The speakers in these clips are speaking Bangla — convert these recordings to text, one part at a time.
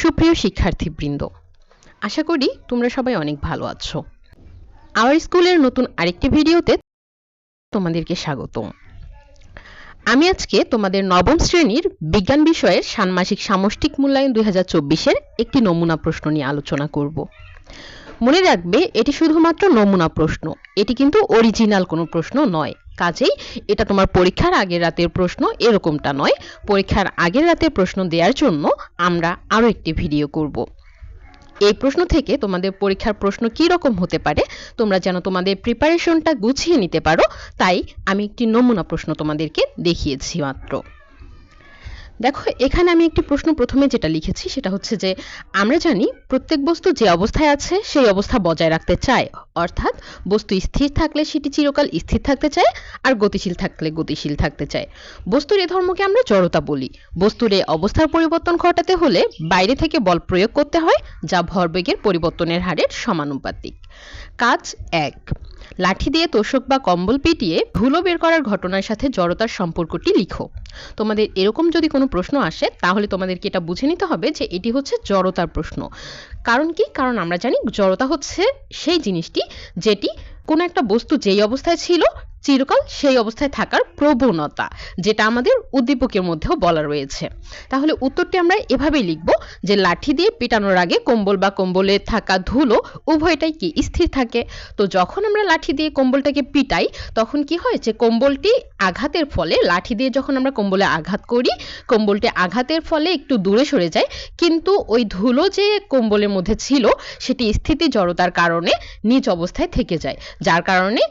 সুপ্রিয় শিক্ষার্থীবৃন্দ, আশা করি তোমরা সবাই অনেক ভালো আছো। আওয়ার স্কুলের নতুন আরেকটি ভিডিওতে তোমাদেরকে স্বাগতম। আমি আজকে তোমাদের নবম শ্রেণির বিজ্ঞান বিষয়ের ষান্মাসিক সামষ্টিক মূল্যায়ন দুই হাজার চব্বিশের একটি নমুনা প্রশ্ন নিয়ে আলোচনা করব। মনে রাখবে, এটি শুধুমাত্র নমুনা প্রশ্ন, এটি কিন্তু অরিজিনাল কোনো প্রশ্ন নয়। কাজেই এটা তোমার পরীক্ষার আগের রাতের প্রশ্ন এরকমটা নয়। পরীক্ষার আগের রাতের প্রশ্ন দেওয়ার জন্য আমরা আরও একটি ভিডিও করব। এই প্রশ্ন থেকে তোমাদের পরীক্ষার প্রশ্ন কী রকম হতে পারে, তোমরা যেন তোমাদের প্রিপারেশনটা গুছিয়ে নিতে পারো, তাই আমি একটি নমুনা প্রশ্ন তোমাদেরকে দেখিয়েছি মাত্র। দেখো, এখানে আমি একটি প্রশ্ন প্রথমে যেটা লিখেছি সেটা হচ্ছে যে, আমরা জানি প্রত্যেক বস্তু যে অবস্থায় আছে, সেই অবস্থা বজায় রাখতে চায়। অর্থাৎ বস্তু স্থির থাকলে সেটি চিরকাল স্থির থাকতে চায় আর গতিশীল থাকলে গতিশীল থাকতে চায়। বস্তুর এ ধর্মকে আমরা জড়তা বলি। বস্তুর এ অবস্থার পরিবর্তন ঘটাতে হলে বাইরে থেকে বল প্রয়োগ করতে হয়, যা ভরবেগের পরিবর্তনের হারের সমানুপাতিক। কাজ এক। লাঠি দিয়ে তোষক বা কম্বল পিটিয়ে ধুলো বের করার ঘটনার সাথে জড়তার সম্পর্কটি লিখো। তোমাদের এরকম যদি কোনো প্রশ্ন আসে, তাহলে তোমাদেরকে এটা বুঝে নিতে হবে যে এটি হচ্ছে জড়তার প্রশ্ন। কারণ কি? কারণ আমরা জানি জড়তা হচ্ছে সেই জিনিসটি যেটি কোনো একটা বস্তু যেই অবস্থায় ছিল চিরকাল সেই অবস্থায় থাকার প্রবণতা, যেটা আমাদের উদ্দীপকের মধ্যেও বলা রয়েছে। তাহলে উত্তরটি আমরা এভাবেই লিখব যে লাঠি দিয়ে পেটানোর আগে কম্বল বা কম্বলে থাকা ধুলো উভয়টাই কি স্থির থাকে? তো যখন আমরা লাঠি দিয়ে কম্বলটাকে পিটাই, তখন কি হয় যে কম্বলটি আঘাতের ফলে, লাঠি দিয়ে যখন আমরা কম্বলে আঘাত করি, কম্বলটি আঘাতের ফলে একটু দূরে সরে যায়, কিন্তু ওই ধুলো যে কম্বলের মধ্যে ছিল, সেটি স্থিতি জড়তার কারণে নিচ অবস্থায় থেকে যায়। যার কারণে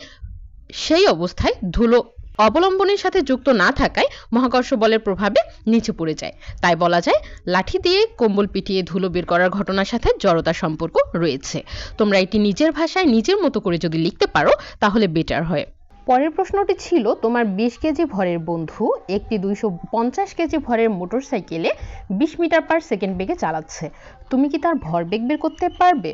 সেই অবস্থায় ধুলো অবলম্বনের সাথে যুক্ত না থাকায় মহাকর্ষ বলের প্রভাবে নিচে পড়ে যায়। তাই বলা যায়, লাঠি দিয়ে কম্বল পিটিয়ে ধুলো বের করার ঘটনার সাথে জড়তা সম্পর্ক রয়েছে। তোমরা এটি নিজের ভাষায় নিজের মতো করে যদি লিখতে পারো, তাহলে বেটার হয়। পরের প্রশ্নটি ছিল, তোমার বিশ কেজি ভরের বন্ধু একটি দুইশো পঞ্চাশ কেজি ভরের মোটরসাইকেলে বিশ মিটার পার সেকেন্ড বেগে চালাচ্ছে। তুমি কি তার ভর বেগ বের করতে পারবে?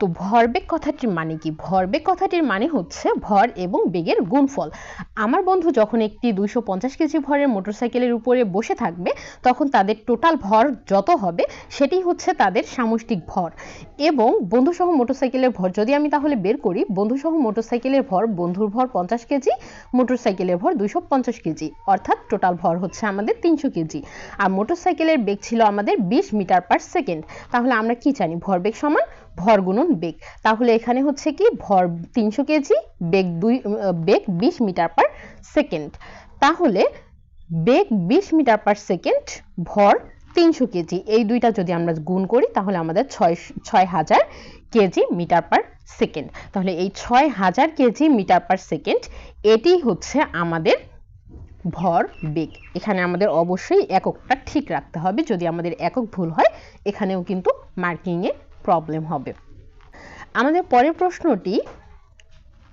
তো ভরবেগ কথাটির মানে কি? ভরবেগ কথাটির মানে হচ্ছে ভর এবং বেগের গুণফল। আমার বন্ধু যখন একটি দুইশো পঞ্চাশ কেজি ভরের মোটরসাইকেলের উপরে বসে থাকবে, তখন তাদের টোটাল ভর যত হবে, সেটি হচ্ছে তাদের সামষ্টিক ভর। এবং বন্ধুসহ মোটরসাইকেলের ভর, যদি আমি তাহলে বের করি, বন্ধুসহ মোটরসাইকেলের ভর বন্ধুর ভর পঞ্চাশ কেজি, মোটরসাইকেলের ভর দুইশো পঞ্চাশ কেজি, অর্থাৎ টোটাল ভর হচ্ছে আমাদের তিনশো কেজি। আর মোটরসাইকেলের বেগ ছিল আমাদের বিশ মিটার পার সেকেন্ড। তাহলে আমরা কি জানি? ভরবেগ সমান ভর গুণন বেগ। তাহলে এখানে হচ্ছে কি, ভর তিনশো কেজি, বেগ দুই বেগ বিশ মিটার পার সেকেন্ড। তাহলে বেগ বিশ মিটার পার সেকেন্ড, ভর তিনশো কেজি। এই দুইটা যদি আমরা গুণ করি, তাহলে আমাদের ছয় ছয় হাজার কেজি মিটার পার সেকেন্ড। তাহলে এই ছয় হাজার কেজি মিটার পার সেকেন্ড, এটি হচ্ছে আমাদের ভর বেগ। এখানে আমাদের অবশ্যই এককটা ঠিক রাখতে হবে। যদি আমাদের একক ভুল হয়, এখানেও কিন্তু মার্কিংয়ে প্রবলেম হবে। আমাদের পরের প্রশ্নটি,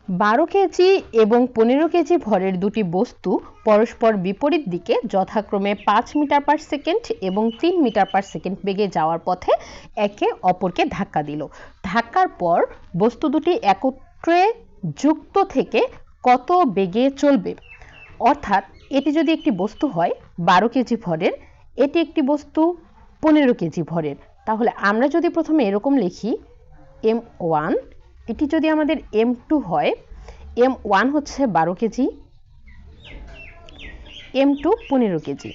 বারো কেজি এবং পনেরো কেজি ভরের দুটি বস্তু পরস্পর বিপরীত দিকে যথাক্রমে পাঁচ মিটার পার সেকেন্ড এবং তিন মিটার পার সেকেন্ড বেগে যাওয়ার পথে একে অপরকে ধাক্কা দিল। ধাক্কার পর বস্তু দুটি একত্রে যুক্ত থেকে কত বেগে চলবে? অর্থাৎ এটি যদি একটি বস্তু হয়, বারো কেজি ভরের, এটি একটি বস্তু পনেরো কেজি ভরের। তাহলে আমরা যদি প্রথমে এরকম লিখি এম ওয়ান এটি যদি আমাদের এম টু হয় এম ওয়ান হচ্ছে বারো কেজি এম টু পনেরো কেজি।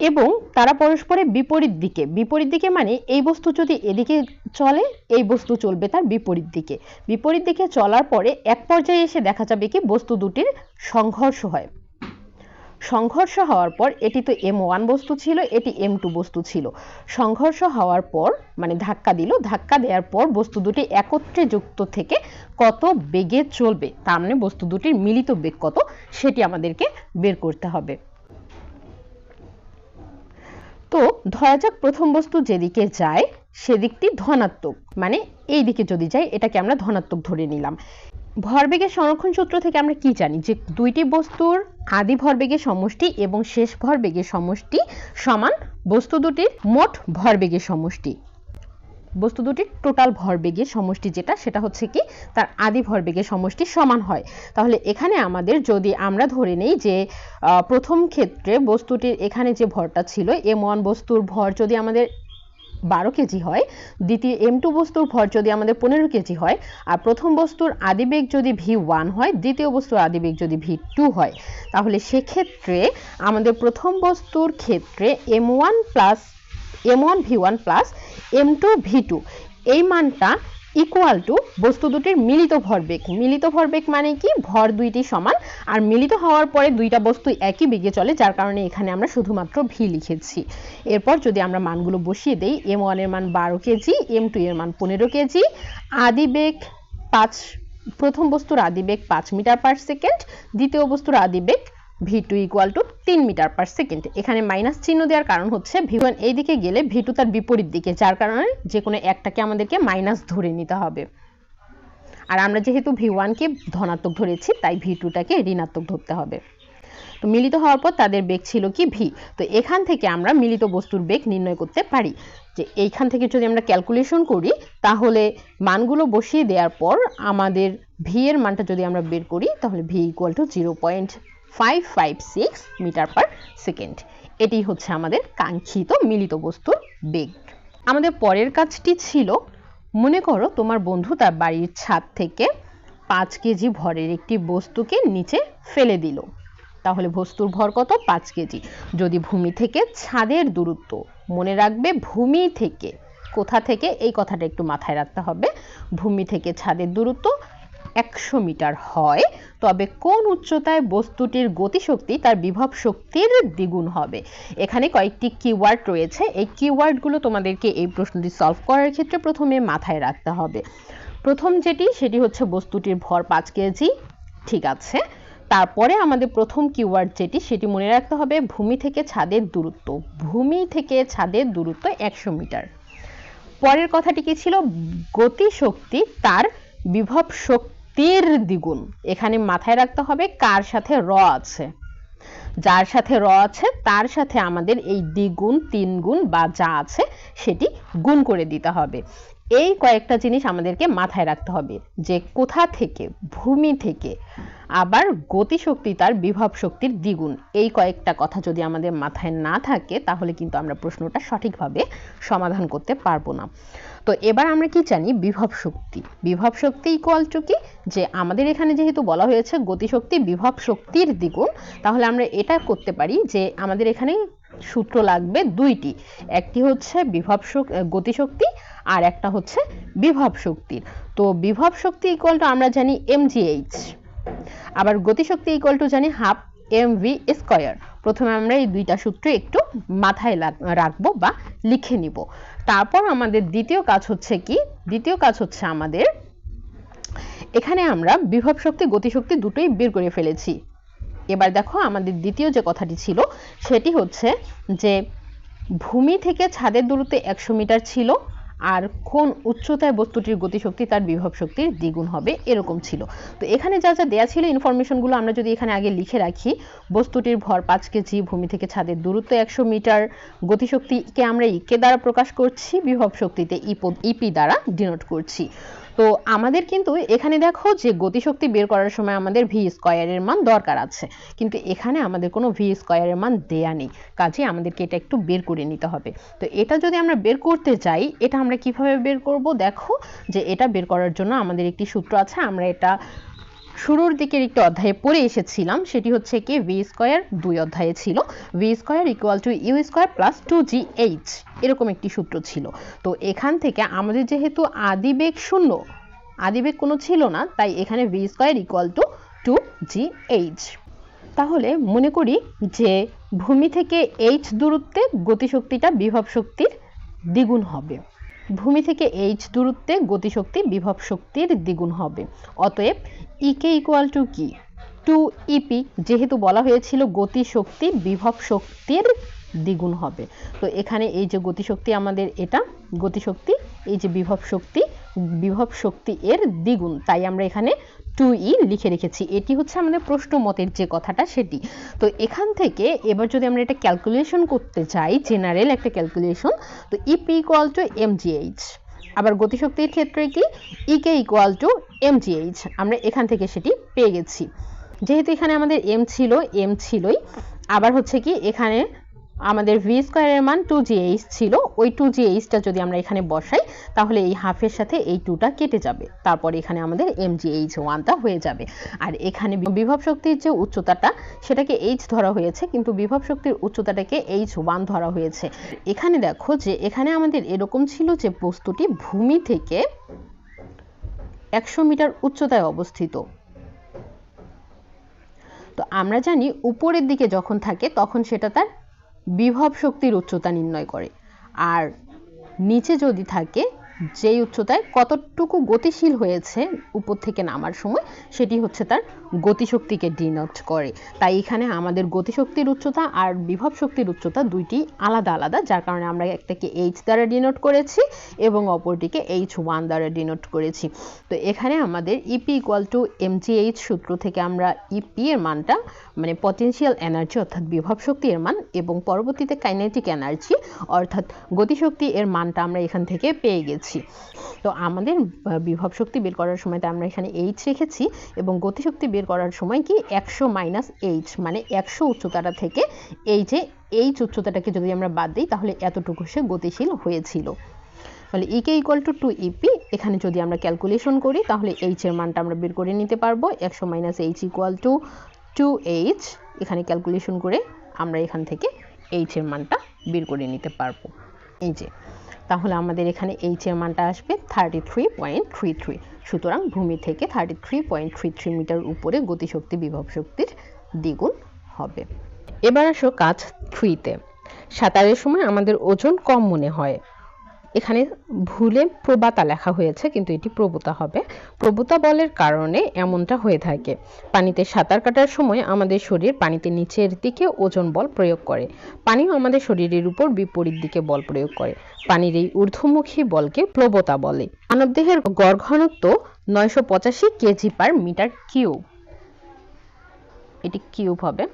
এবং তারা পরস্পরের বিপরীত দিকে বিপরীত দিকে মানে এই বস্তু যদি এদিকে চলে, এই বস্তু চলবে তার বিপরীত দিকে। বিপরীত দিকে চলার পরে এক পর্যায়ে এসে দেখা যাবে কি বস্তু দুটির সংঘর্ষ হয়। সংঘর্ষ হওয়ার পর এটি তো এম ওয়ান বস্তু ছিল, এটি এম টু বস্তু ছিল। সংঘর্ষ হওয়ার পর মানে ধাক্কা দিল, ধাক্কা দেওয়ার পর বস্তু দুটি একত্রে যুক্ত থেকে কত বেগে চলবে, তার মানে বস্তু দুটির মিলিত বেগ কত, সেটি আমাদেরকে বের করতে হবে। তো ধরা যাক প্রথম বস্তু যেদিকে যায়, সেদিকটি ধনাত্মক মানে এই দিকে যদি যায়, এটাকে আমরা ধনাত্মক ধরে নিলাম। ভরবেগের সংরক্ষণ সূত্র থেকে আমরা কি জানি? যে দুইটি বস্তুর আদি ভরবেগের সমষ্টি এবং শেষ ভরবেগের সমষ্টি সমান বস্তু দুটির মোট ভরবেগের সমষ্টি। বস্তু দুটির টোটাল ভরবেগের সমষ্টি যেটা, সেটা হচ্ছে কি? তার আদি ভরবেগের সমষ্টি সমান হয়। তাহলে এখানে আমাদের যদি আমরা ধরে নেই যে প্রথম ক্ষেত্রে বস্তুটির এখানে যে ভরটা ছিল, এম ওয়ান বস্তুর ভর যদি আমাদের বারো কেজি হয়। দ্বিতীয় এম টু বস্তুর ভর যদি আমাদের পনেরো কেজি হয়, আর প্রথম বস্তুর আদিবেগ যদি ভি ওয়ান হয়, দ্বিতীয় বস্তুর আদিবেগ যদি ভি টু হয়, তাহলে সেক্ষেত্রে আমাদের প্রথম বস্তুর ক্ষেত্রে M one plus M one V one plus M two V two এই মানটা ইকুয়াল টু বস্তু দুটির মিলিত ভরবেগ। মিলিত ভরবেগ মানে কি? ভর দুইটি সমান। আর মিলিত হওয়ার পরে দুইটা বস্তু একই বেগে চলে, যার কারণে এখানে আমরা শুধুমাত্র ভি লিখেছি। এরপর যদি আমরা মানগুলো বসিয়ে দেই এম ওয়ানের মান বারো কেজি এম টু এর মান পনেরো কেজি আদিবেগ পাঁচ প্রথম বস্তুর আদিবেগ পাঁচ মিটার পার সেকেন্ড, দ্বিতীয় বস্তুর আদিবেগ ভি টু ইকুয়াল টু তিন মিটার পার সেকেন্ড এখানে মাইনাস চিহ্ন দেওয়ার কারণ হচ্ছে ভি ওয়ান এই দিকে গেলে ভি টু তার বিপরীত দিকে, যার কারণে যে কোনো একটাকে আমাদেরকে মাইনাস ধরে নিতে হবে। আর আমরা যেহেতু ভি ওয়ানকে ধনাত্মক ধরেছি, তাই ভি টুটাকে ঋণাত্মক ধরতে হবে। তো মিলিত হওয়ার পর তাদের বেগ ছিল কি ভি তো এখান থেকে আমরা মিলিত বস্তুর বেগ নির্ণয় করতে পারি। যে এইখান থেকে যদি আমরা ক্যালকুলেশন করি, তাহলে মানগুলো বসিয়ে দেওয়ার পর আমাদের ভি এর মানটা যদি আমরা বের করি, তাহলে V equal to zero point five five six metre per second এটি হচ্ছে আমাদের কাঙ্ক্ষিত মিলিত বস্তুর বেগ। আমাদের পরের কাজটি ছিল, মনে করো তোমার বন্ধু তার বাড়ির ছাদ থেকে পাঁচ কেজি ভরের একটি বস্তুকে নিচে ফেলে দিল। তাহলে বস্তুর ভর কত? পাঁচ কেজি। যদি ভূমি থেকে ছাদের দূরত্ব, মনে রাখবে ভূমি থেকে, কোথা থেকে? এই কথাটা একটু মাথায় রাখতে হবে। ভূমি থেকে ছাদের দূরত্ব একশো মিটার হয়, তবে কোন উচ্চতায় বস্তুটির গতিশক্তি তার বিভব শক্তির দ্বিগুণ হবে? এখানে কয়েকটি কিওয়ার্ড রয়েছে। এই কিওয়ার্ডগুলো তোমাদেরকে এই প্রশ্নটি সলভ করার ক্ষেত্রে প্রথমে মাথায় রাখতে হবে। প্রথম যেটি, সেটি হচ্ছে বস্তুটির ভর পাঁচ কেজি। ঠিক আছে। তারপরে আমাদের প্রথম কিওয়ার্ড যেটি, সেটি মনে রাখতে হবে ভূমি থেকে ছাদের দূরত্ব। ভূমি থেকে ছাদের দূরত্ব একশো মিটার। পরের কথাটি কি ছিল? গতিশক্তি তার বিভব শক্তির দ্বিগুণ। এখানে মাথায় রাখতে হবে কার সাথে র আছে। যার সাথে র আছে, তার সাথে আমাদের এই দ্বিগুণ তিন গুণ বা যা আছে, সেটি গুণ করে দিতে হবে। এই কয়েকটা জিনিস আমাদেরকে মাথায় রাখতে হবে, যে কোথা থেকে, ভূমি থেকে আবার গতিশক্তি তার বিভব শক্তির দ্বিগুণ। এই কয়েকটা কথা যদি আমাদের মাথায় না থাকে, তাহলে কিন্তু আমরা প্রশ্নটা সঠিকভাবে সমাধান করতে পারব না। তো এবার আমরা কি জানি? বিভব শক্তি। বিভব শক্তি ইকুয়াল টু কি? যে আমাদের এখানে যেহেতু বলা হয়েছে গতিশক্তি বিভব শক্তির দ্বিগুণ, তাহলে আমরা এটা করতে পারি যে আমাদের এখানে সূত্র লাগবে দুইটি। একটি হচ্ছে বিভব শক- গতিশক্তি আর একটা হচ্ছে বিভব শক্তির তো বিভব শক্তি ইকুয়াল টু আমরা জানি এমজিএইচ আবার গতিশক্তি ইকুয়াল টু জানি হাফ এম ভি স্কয়ার প্রথমে আমরা এই দুইটা সূত্র একটু মাথায় রাখব বা লিখে নিব। তারপর আমাদের দ্বিতীয় কাজ হচ্ছে কি? দ্বিতীয় কাজ হচ্ছে আমাদের, এখানে আমরা বিভব শক্তি, গতিশক্তি দুটোই বের করে ফেলেছি। এবার দেখো আমাদের দ্বিতীয় যে কথাটি ছিল, সেটি হচ্ছে যে ভূমি থেকে ছাদের দূরত্ব একশো মিটার ছিল আর কোন উচ্চতায় বস্তুটির গতিশক্তি তার বিভব শক্তির দ্বিগুণ হবে এরকম ছিল। তো এখানে যা যা দেয়া ছিল ইনফরমেশনগুলো আমরা যদি এখানে আগে লিখে রাখি, বস্তুটির ভর পাঁচ কেজি, ভূমি থেকে ছাদের দূরত্ব একশো মিটার, গতিশক্তিকে আমরা ইকে দ্বারা প্রকাশ করছি, বিভব শক্তিতে ইপি দ্বারা ডিনোট করছি। তো আমাদের কিন্তু এখানে দেখো যে গতিশক্তি বের করার সময় আমাদের ভি স্কয়ারের মান দরকার আছে। কিন্তু এখানে আমাদের কোনো ভি স্কয়ারের মান দেয়া নেই। কাজে আমাদেরকে এটা একটু বের করে নিতে হবে। তো এটা যদি আমরা বের করতে চাই এটা আমরা কীভাবে বের করব? দেখো যে এটা বের করার জন্য আমাদের একটি সূত্র আছে। আমরা এটা শুরুর দিকের একটি অধ্যায়ে পড়ে এসেছিলাম, সেটি হচ্ছে কি ভি স্কয়ার দুই অধ্যায়ে ছিল। V square equal to U square plus two G H এরকম একটি সূত্র ছিল। তো এখান থেকে আমাদের যেহেতু আদিবেগ শূন্য আদিবেগ কোনো ছিল না, তাই এখানে V square equal to two G H তাহলে মনে করি যে ভূমি থেকে এইচ দূরত্বে গতিশক্তিটা বিভব শক্তির দ্বিগুণ হবে। ভূমি থেকে এইচ দূরত্বে গতিশক্তি, বিভব শক্তির দ্বিগুণ হবে। অতএব ইকে ইকুয়াল টু কি? টু ইপি যেহেতু বলা হয়েছিল গতিশক্তি, বিভব শক্তির দ্বিগুণ হবে। তো এখানে এই যে গতিশক্তি আমাদের এটা, গতিশক্তি, এই যে বিভব শক্তি বিভব শক্তি এর দ্বিগুণ। তাই আমরা এখানে টু ই লিখে রেখেছি। এটি হচ্ছে আমাদের প্রশ্ন মতের যে কথাটা সেটি। তো এখান থেকে এবার যদি আমরা এটা ক্যালকুলেশন করতে চাই জেনারেল একটা ক্যালকুলেশন তো ইপি ইকুয়াল টু এমজিএইচ আবার গতিশক্তির ক্ষেত্রে কি? ইকে ইকুয়াল টু এমজিএইচ আমরা এখান থেকে সেটি পেয়ে গেছি। যেহেতু এখানে আমাদের এম ছিল এম ছিলই, আবার হচ্ছে কি এখানে আমাদের ভি স্কোয়ারের মান টু জি এইচ ছিল। ওই টু জি এইচটা যদি আমরা এখানে বসাই, তাহলে এই হাফের সাথে এই টুটা কেটে যাবে। তারপর এখানে আমাদের এম জি এইচ ওয়ানটা হয়ে যাবে। আর এখানে বিভব শক্তির যে উচ্চতাটা, সেটাকে এইচ ধরা হয়েছে, কিন্তু বিভব শক্তির উচ্চতাটাকে এইচ ওয়ান ধরা হয়েছে। এখানে দেখো যে, এখানে আমাদের এরকম ছিল যে বস্তুটি ভূমি থেকে একশো মিটার উচ্চতায় অবস্থিত। তো আমরা জানি উপরের দিকে যখন থাকে, তখন সেটা তার বিভব শক্তির উচ্চতা নির্ণয় করে। আর নিচে যদি থাকে যেই উচ্চতায় কতটুকু গতিশীল হয়েছে উপর থেকে নামার সময়, সেটি হচ্ছে তার গতিশক্তিকে ডিনোট করে। তাই এখানে আমাদের গতিশক্তির উচ্চতা আর বিভব শক্তির উচ্চতা দুইটি আলাদা আলাদা, যার কারণে আমরা একটাকে এইচ দ্বারা ডিনোট করেছি এবং অপরটিকে এইচ ওয়ান দ্বারা ডিনোট করেছি। তো এখানে আমাদের ইপি ইকুয়াল টু এমজিএইচ সূত্র থেকে আমরা ইপি এর মানটা মানে পটেনশিয়াল এনার্জি অর্থাৎ বিভব শক্তি এর মান এবং পরবর্তীতে কাইনেটিক এনার্জি অর্থাৎ গতিশক্তি এর মানটা আমরা এখান থেকে পেয়ে গেছি। তো আমাদের বিভব শক্তি বের করার সময় আমরা এখানে এইচ রেখেছি এবং গতিশক্তি বের করার সময় কি একশো মাইনাস এইচ মানে একশো উচ্চতাটা থেকে এই যে এইচ উচ্চতাটাকে যদি আমরা বাদ দিই, তাহলে এতটুকু সে গতিশীল হয়েছিল। তাহলে E K equal to to E P এখানে যদি আমরা ক্যালকুলেশন করি, তাহলে এইচ এর মানটা আমরা বের করে নিতে পারব। একশো minus H equal to two H এখানে ক্যালকুলেশন করে আমরা এখান থেকে এইচ এর মানটা বের করে নিতে পারব। এই যে। তাহলে আমাদের এখানে এইচ এর মানটা আসবে thirty three point three three সুতরাং ভূমি থেকে thirty three point three three metre উপরে গতিশক্তি, বিভব শক্তির দ্বিগুণ হবে। এবার আসো কাজ থ্রিতে সাঁতারের সময় আমাদের ওজন কম মনে হয়। এখানে ভুলে প্রবাতা লেখা হয়েছে, কিন্তু এটি প্রবতা হবে। প্রবতা বলের কারণে এমনটা হয়ে থাকে। পানিতে সাঁতার কাটার সময় আমাদের শরীর পানিতে নিচের দিকে ওজন বল প্রয়োগ করে। পানিও আমাদের শরীরের উপর বিপরীত দিকে বল প্রয়োগ করে। পানির এই ঊর্ধ্বমুখী বলকে প্রবতা বলে। মানবদেহের গড় ঘনত্ব নয়শো পঁচাশি কেজি পার মিটার কিউব। এটি কিউব হবে।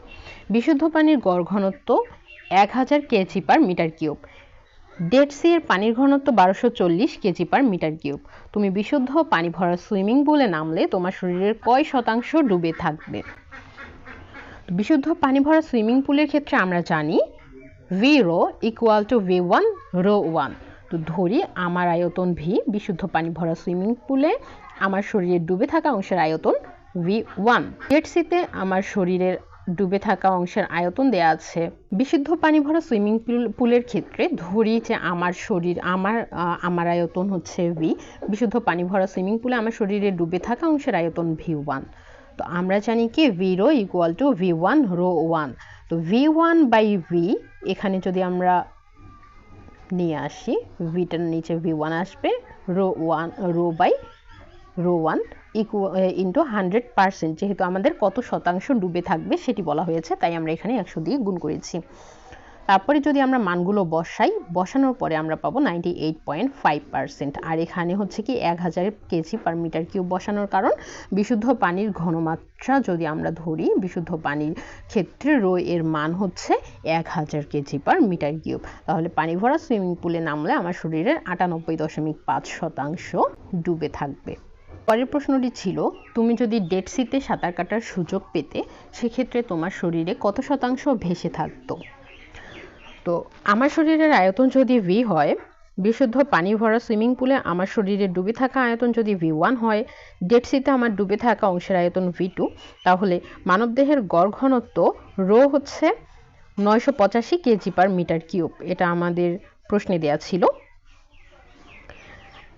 বিশুদ্ধ পানির গড় ঘনত্ব এক হাজার KG per metre cube. Dead sea এর পানির ঘনত্ব বারোশো চল্লিশ কেজি পার মিটার কিউব তুমি বিশুদ্ধ পানি ভরা সুইমিং পুলে নামলে তোমার শরীরের কয় শতাংশ ডুবে থাকবে? বিশুদ্ধ পানি ভরা সুইমিং পুলের ক্ষেত্রে আমরা জানি V rho equal to V one rho one তো ধরি আমার আয়তন ভি বিশুদ্ধ পানি ভরা সুইমিং পুলে আমার শরীরের ডুবে থাকা অংশের আয়তন ভি ওয়ান ডেড সিতে আমার শরীরের ডুবে থাকা অংশের আয়তন দেয়া আছে। বিশুদ্ধ পানি ভরা সুইমিং পুলের ক্ষেত্রে ধরি যে আমার শরীর, আমার আমার আয়তন হচ্ছে ভি বিশুদ্ধ পানি ভরা সুইমিং পুলে আমার শরীরে ডুবে থাকা অংশের আয়তন ভি ওয়ান তো আমরা জানি কি V rho equal to V one rho one তো ভি ওয়ান বাই ভি এখানে যদি আমরা নিয়ে আসি ভিটার নিচে ভি ওয়ান আসবে rho one rho by rho one into hundred percent যেহেতু আমাদের কত শতাংশ ডুবে থাকবে সেটি বলা হয়েছে, তাই আমরা এখানে একশো দিয়ে গুণ করেছি। তারপরে যদি আমরা মানগুলো বসাই, বসানোর পরে আমরা পাবো ninety eight point five percent আর এখানে হচ্ছে কি এক হাজার কেজি পার মিটার কিউব বসানোর কারণ, বিশুদ্ধ পানির ঘনমাত্রা যদি আমরা ধরি, বিশুদ্ধ পানির ক্ষেত্রে রো এর মান হচ্ছে এক হাজার কেজি পার মিটার কিউব তাহলে পানি ভরা সুইমিং পুলে নামলে আমার শরীরের আটানব্বই দশমিক পাঁচ শতাংশ ডুবে থাকবে। পরের প্রশ্নটি ছিল, তুমি যদি ডেড সিতে সাঁতার কাটার সুযোগ পেতে, সেক্ষেত্রে তোমার শরীরে কত শতাংশ ভেসে থাকতো? তো আমার শরীরের আয়তন যদি ভি হয়, বিশুদ্ধ পানি ভরা সুইমিং পুলে আমার শরীরে ডুবে থাকা আয়তন যদি ভি ওয়ান হয় ডেড সিতে আমার ডুবে থাকা অংশের আয়তন ভি টু তাহলে মানবদেহের গড় ঘনত্ব রো হচ্ছে নয়শো পঁচাশি কেজি পার মিটার কিউব এটা আমাদের প্রশ্নে দেওয়া ছিল।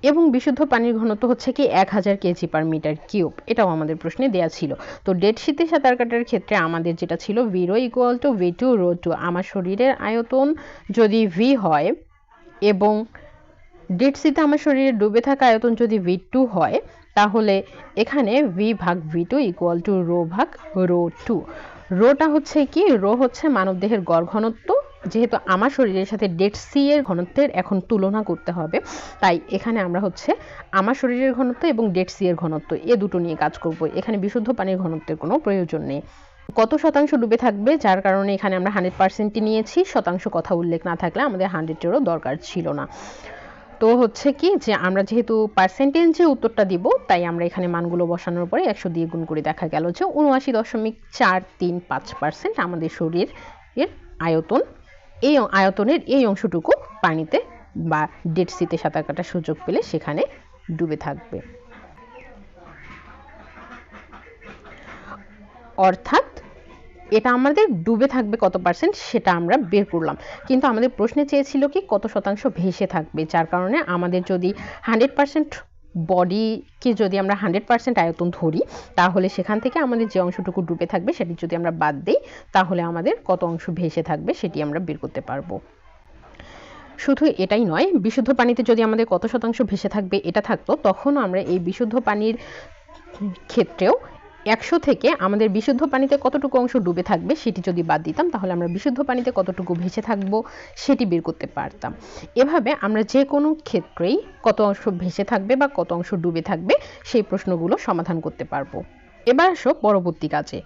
এবং বিশুদ্ধ পানির ঘনত্ব হচ্ছে কি এক হাজার কেজি পার মিটার কিউব এটাও আমাদের প্রশ্নে দেওয়া ছিল। তো ডেড শীতে সাঁতার কাটার ক্ষেত্রে আমাদের যেটা ছিল V rho equal to V two rho two আমার শরীরের আয়তন যদি ভি হয় এবং ডেড সিতে আমার শরীরে ডুবে থাকা আয়তন যদি ভি টু হয়, তাহলে এখানে ভি ভাগ V two equal to rho ভাগ রো টু রোটা হচ্ছে কি রো হচ্ছে মানবদেহের গড় ঘনত্ব যেহেতু আমার শরীরের সাথে ডেড সি এর ঘনত্বের এখন তুলনা করতে হবে, তাই এখানে আমরা হচ্ছে আমার শরীরের ঘনত্ব এবং ডেড সি এর ঘনত্ব, এ দুটো নিয়ে কাজ করব। এখানে বিশুদ্ধ পানির ঘনত্বের কোনো প্রয়োজন নেই। কত শতাংশ ডুবে থাকবে? যার কারণে এখানে আমরা হান্ড্রেড পার্সেন্টই নিয়েছি। শতাংশ কথা উল্লেখ না থাকলে আমাদের হান্ড্রেডেরও দরকার ছিল না। তো হচ্ছে কি যে আমরা যেহেতু পার্সেন্টেজে উত্তরটা দিব, তাই আমরা এখানে মানগুলো বসানোর পরে একশো দিয়ে গুণ করে দেখা গেল যে উনআশি দশমিক চার তিন পাঁচ পার্সেন্ট আমাদের শরীর এর আয়তন এই আয়তনের এই অংশটুকু পানিতে বা ডেড সিতে সাঁতার কাটার সুযোগ পেলে সেখানে ডুবে থাকবে। অর্থাৎ এটা আমাদের ডুবে থাকবে কত পার্সেন্ট সেটা আমরা বের করলাম। কিন্তু আমাদের প্রশ্নে চেয়েছিল কি কত শতাংশ ভেসে থাকবে, যার কারণে আমাদের যদি হান্ড্রেড পার্সেন্ট বডিকে যদি আমরা হান্ড্রেড পার্সেন্ট আয়তন ধরি, তাহলে সেখান থেকে আমাদের যে অংশটুকু ডুবে থাকবে সেটি যদি আমরা বাদ দিই, তাহলে আমাদের কত অংশ ভেসে থাকবে সেটি আমরা বের করতে পারব। শুধু এটাই নয়, বিশুদ্ধ পানিতে যদি আমাদের কত শতাংশ ভেসে থাকবে এটা থাকতো তখন আমরা এই বিশুদ্ধ পানির ক্ষেত্রেও একশো থেকে আমাদের বিশুদ্ধ পানিতে কতটুকু অংশ ডুবে থাকবে সেটি যদি বাদ দিতাম, তাহলে আমরা বিশুদ্ধ পানিতে কতটুকু ভেসে থাকব সেটি বের করতে পারতাম। এভাবে আমরা যে কোনো ক্ষেত্রেই কত অংশ ভেসে থাকবে বা কত অংশ ডুবে থাকবে সেই প্রশ্নগুলো সমাধান করতে পারব। এবার আসো পরবর্তী কাজে।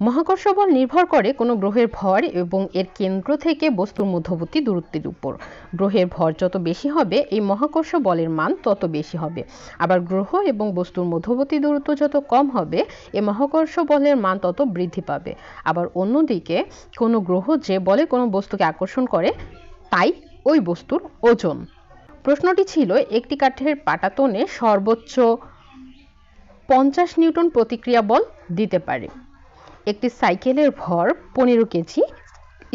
মহাকর্ষ বল নির্ভর করে কোনো গ্রহের ভর এবং এর কেন্দ্র থেকে বস্তুর মধ্যবর্তী দূরত্বের উপর। গ্রহের ভর যত বেশি হবে, এই মহাকর্ষ বলের মান তত বেশি হবে। আবার গ্রহ এবং বস্তুর মধ্যবর্তী দূরত্ব যত কম হবে এই মহাকর্ষ বলের মান তত বৃদ্ধি পাবে। আবার অন্যদিকে, কোনো গ্রহ যে বলে কোনো বস্তুকে আকর্ষণ করে, তাই ওই বস্তুর ওজন। প্রশ্নটি ছিল, একটি কাঠের পাটাতনে সর্বোচ্চ পঞ্চাশ নিউটন প্রতিক্রিয়া বল দিতে পারে। একটি সাইকেলের ভর পনেরো কেজি,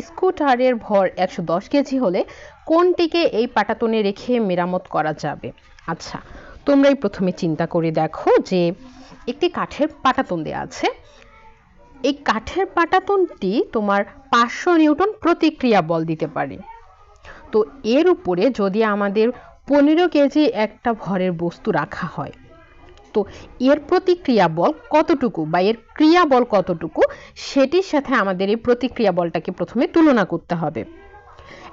স্কুটারের ভর একশো দশ কেজি হলে কোনটিকে এই পাটাতনে রেখে মেরামত করা যাবে? আচ্ছা তোমরাই প্রথমে চিন্তা করে দেখো যে একটি কাঠের পাটাতন দেওয়া আছে। এই কাঠের পাটাতনটি তোমার পাঁচশো নিউটন প্রতিক্রিয়া বল দিতে পারে। তো এর উপরে যদি আমাদের পনেরো কেজি একটা ভরের বস্তু রাখা হয় তো এর প্রতিক্রিয়া বল কতটুকু বা এর ক্রিয়া বল কতটুকু সেটির সাথে আমাদের এই প্রতিক্রিয়া বলটাকে প্রথমে তুলনা করতে হবে।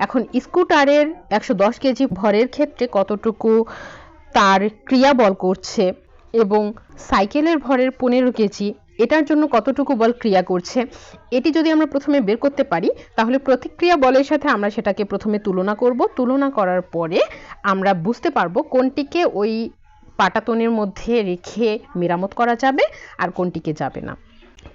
এখন স্কুটারের একশো দশ কেজি ভরের ক্ষেত্রে কতটুকু তার ক্রিয়া বল করছে এবং সাইকেলের ভরের পনেরো কেজি এটার জন্য কতটুকু বল ক্রিয়া করছে, এটি যদি আমরা প্রথমে বের করতে পারি, তাহলে প্রতিক্রিয়া বলের সাথে আমরা সেটাকে প্রথমে তুলনা করব। তুলনা করার পরে আমরা বুঝতে পারব কোনটিকে ওই পাটাতনের মধ্যে রেখে মেরামত করা যাবে আর কোনটিকে যাবে না।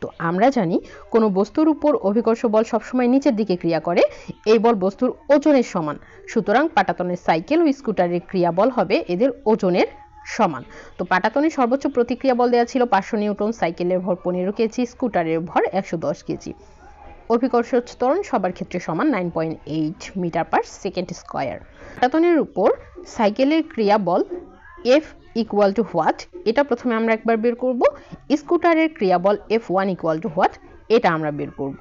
তো আমরা জানি কোনো বস্তুর উপর অভিকর্ষ বল সবসময় নিচের দিকে ক্রিয়া করে, এই বল বস্তুর ওজনের সমান। সুতরাং পাটাতনের সাইকেল ও স্কুটারের ক্রিয়া বল হবে এদের ওজনের সমান। তো পাটাতনের সর্বোচ্চ প্রতিক্রিয়া বল দেওয়া ছিল পাঁচশো নিউটন সাইকেলের ভর পনেরো কেজি স্কুটারের ভর একশো দশ কেজি। অভিকর্ষ ত্বরণ সবার ক্ষেত্রে সমান nine point eight metre per second square পাটাতনের উপর সাইকেলের ক্রিয়া বল এফ ইকুয়াল টু হোয়াট এটা প্রথমে আমরা একবার বের করব। স্কুটারের ক্রিয়াবল F one equal to what এটা আমরা বের করব।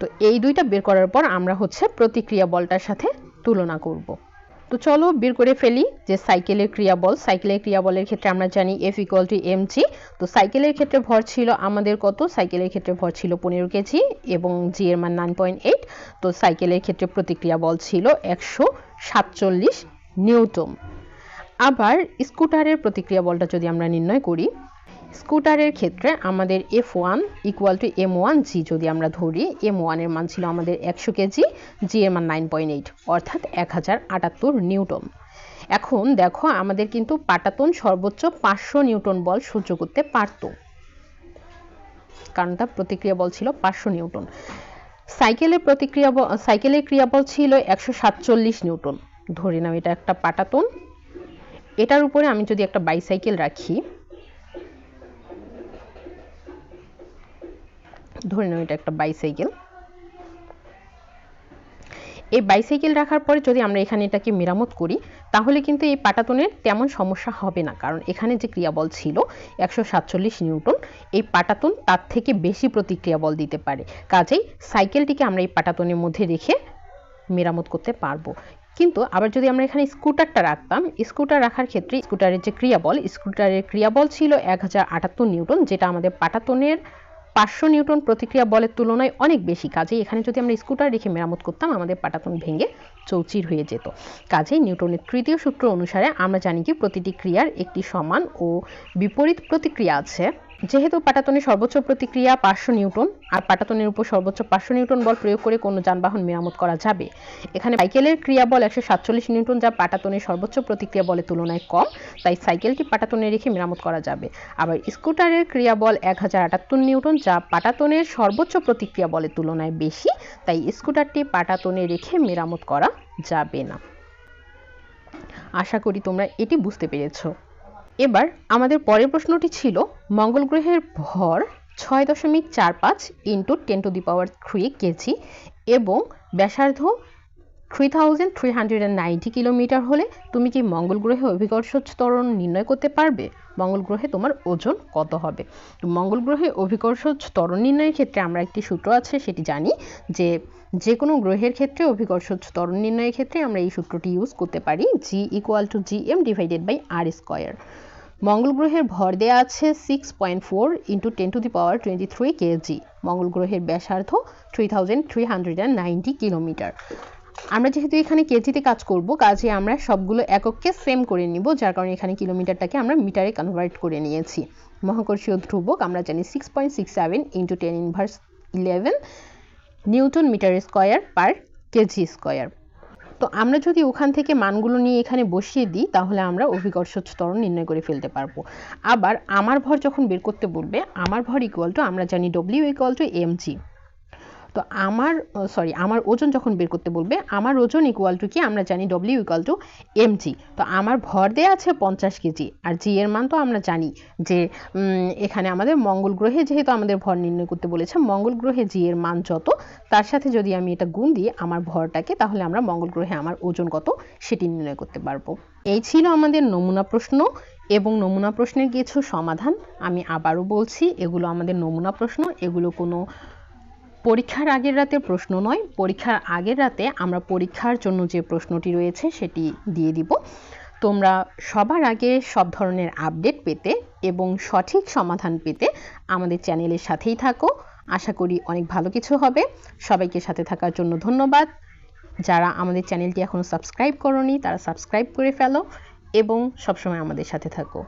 তো এই দুইটা বের করার পর আমরা হচ্ছে প্রতিক্রিয়া বলটার সাথে তুলনা করব। তো চলো বের করে ফেলি যে সাইকেলের ক্রিয়াবল। সাইকেলের ক্রিয়াবলের ক্ষেত্রে আমরা জানি F equal to M G তো সাইকেলের ক্ষেত্রে ভর ছিল আমাদের কত? সাইকেলের ক্ষেত্রে ভর ছিল পনেরো কেজি এবং জি এর মান নাইন পয়েন্ট এইট তো সাইকেলের ক্ষেত্রে প্রতিক্রিয়া বল ছিল একশো সাতচল্লিশ নিউটন। আবার স্কুটারের প্রতিক্রিয়া বলটা যদি আমরা নির্ণয় করি, স্কুটারের ক্ষেত্রে আমাদের F one equal to M one G যদি আমরা ধরি এম ওয়ানের মান ছিল আমাদের একশো কেজি জি এর মান নাইন পয়েন্ট এইট অর্থাৎ এক হাজার আটাত্তর নিউটন। এখন দেখো আমাদের কিন্তু পাটাতন সর্বোচ্চ পাঁচশো নিউটন বল সহ্য করতে পারত। কারণ তার প্রতিক্রিয়া বল ছিল পাঁচশো নিউটন। সাইকেলের প্রতিক্রিয়া সাইকেলের ক্রিয়াবল ছিল একশো সাতচল্লিশ নিউটন। ধরে নাও এটা একটা পাটাতন। এটার উপরে আমি যদি একটা বাইসাইকেল রাখি, ধরে নাও এটা একটা বাইসাইকেল এই বাইসাইকেল রাখার পরে যদি আমরা এখানে এটাকে মেরামত করি, তাহলে কিন্তু এই পাটাতনের তেমন সমস্যা হবে না। কারণ এখানে যে ক্রিয়াবল ছিল, একশো সাতচল্লিশ নিউটন, এই পাটাতন তার থেকে বেশি প্রতিক্রিয়া বল দিতে পারে। কাজেই সাইকেলটিকে আমরা এই পাটাতনের মধ্যে রেখে মেরামত করতে পারব। কিন্তু আবার যদি আমরা এখানে স্কুটারটা রাখতাম, স্কুটার রাখার ক্ষেত্রে স্কুটারের যে ক্রিয়াবল, স্কুটারের ক্রিয়াবল ছিল এক হাজার আটাত্তর নিউটন, যেটা আমাদের পাটাতনের পাঁচশো নিউটন প্রতিক্রিয়া বলের তুলনায় অনেক বেশি। কাজেই এখানে যদি আমরা স্কুটার রেখে মেরামত করতাম, আমাদের পাটাতন ভেঙে চৌচির হয়ে যেত। কাজেই নিউটনের তৃতীয় সূত্র অনুসারে আমরা জানি কি, প্রতিটি ক্রিয়ার একটি সমান ও বিপরীত প্রতিক্রিয়া আছে। যেহেতু পাটাতনের সর্বোচ্চ প্রতিক্রিয়া পাঁচশো নিউটন, আর পাটাতনের উপর সর্বোচ্চ পাঁচশো নিউটন বল প্রয়োগ করে কোনো যানবাহন মেরামত করা যাবে? এখানে সাইকেলের ক্রিয়া বল একশো সাতচল্লিশ নিউটন যা পাটাতনের সর্বোচ্চ প্রতিক্রিয়া বলের তুলনায় কম, তাই সাইকেলটি পাটাতনে রেখে মেরামত করা যাবে। আবার স্কুটারের ক্রিয়া বল এক হাজার আটাত্তর নিউটন যা পাটাতনের সর্বোচ্চ প্রতিক্রিয়া বলের তুলনায় বেশি, তাই স্কুটারটি পাটাতনে রেখে মেরামত করা যাবে না। আশা করি তোমরা এটি বুঝতে পেরেছ। এবার আমাদের পরের প্রশ্নটি ছিল, মঙ্গল গ্রহের ভর ছয় দশমিক চার পাঁচ into ten to the power three KG এবং ব্যাসার্ধ three thousand three hundred and ninety kilometre হলে তুমি কি মঙ্গল গ্রহে অভিকর্ষ ত্বরণ নির্ণয় করতে পারবে? মঙ্গল গ্রহে তোমার ওজন কত হবে? তো মঙ্গল গ্রহে অভিকর্ষ ত্বরণ নির্ণয়ের ক্ষেত্রে আমরা একটি সূত্র আছে, সেটি জানি যে যে কোনো গ্রহের ক্ষেত্রে অভিকর্ষ ত্বরণ নির্ণয়ের ক্ষেত্রে আমরা এই সূত্রটি ইউজ করতে পারি G equal to G M divided by R square মঙ্গল গ্রহের ভর দেয়া আছে six point four into ten to the power twenty three KG মঙ্গল গ্রহের ব্যাসার্ধ three thousand three hundred and ninety kilometre আমরা যেহেতু এখানে কেজিতে কাজ করব, কাজে আমরা সবগুলো একককে সেম করে নিব, যার কারণে এখানে কিলোমিটারটাকে আমরা মিটারে কনভার্ট করে নিয়েছি। মহাকর্ষীয় ধ্রুবক, আমরা জানি six point six seven into ten inverse eleven newton metre square per KG square তো আমরা যদি ওখান থেকে মানগুলো নিয়ে এখানে বসিয়ে দিই, তাহলে আমরা অভিকর্ষ ত্বরণ নির্ণয় করে ফেলতে পারব। আবার আমার ভর যখন বের করতে বলবে, আমার ভর ইকুয়াল টু আমরা জানি W equal to M G তো আমার সরি আমার ওজন যখন বের করতে বলবে, আমার ওজন ইকুয়াল টু কি? আমরা জানি W equal to M G তো আমার ভর দেওয়া আছে পঞ্চাশ কেজি, আর জি এর মান তো আমরা জানি যে এখানে আমাদের মঙ্গল গ্রহে যেহেতু আমাদের ভর নির্ণয় করতে বলেছে, মঙ্গল গ্রহে জি এর মান যত, তার সাথে যদি আমি এটা গুণ দিই আমার ভরটাকে, তাহলে আমরা মঙ্গল গ্রহে আমার ওজন কত সেটি নির্ণয় করতে পারব। এই ছিল আমাদের নমুনা প্রশ্ন, এবং নমুনা প্রশ্নের কিছু সমাধান আমি আবারও বলছি। এগুলো আমাদের নমুনা প্রশ্ন, এগুলো কোনো পরীক্ষার আগের রাতে প্রশ্ন নয়, পরীক্ষার আগের রাতে আমরা পরীক্ষার জন্য যে প্রশ্নটি রয়েছে সেটি দিয়ে দিব। তোমরা সবার আগে সব ধরনের আপডেট পেতে এবং সঠিক সমাধান পেতে আমাদের চ্যানেলের সাথেই থাকো। আশা করি অনেক ভালো কিছু হবে। সবাইকে সাথে থাকার জন্য ধন্যবাদ। যারা আমাদের চ্যানেলটি এখনও সাবস্ক্রাইব করনি, তারা সাবস্ক্রাইব করে ফেলো এবং সবসময় আমাদের সাথে থাকো।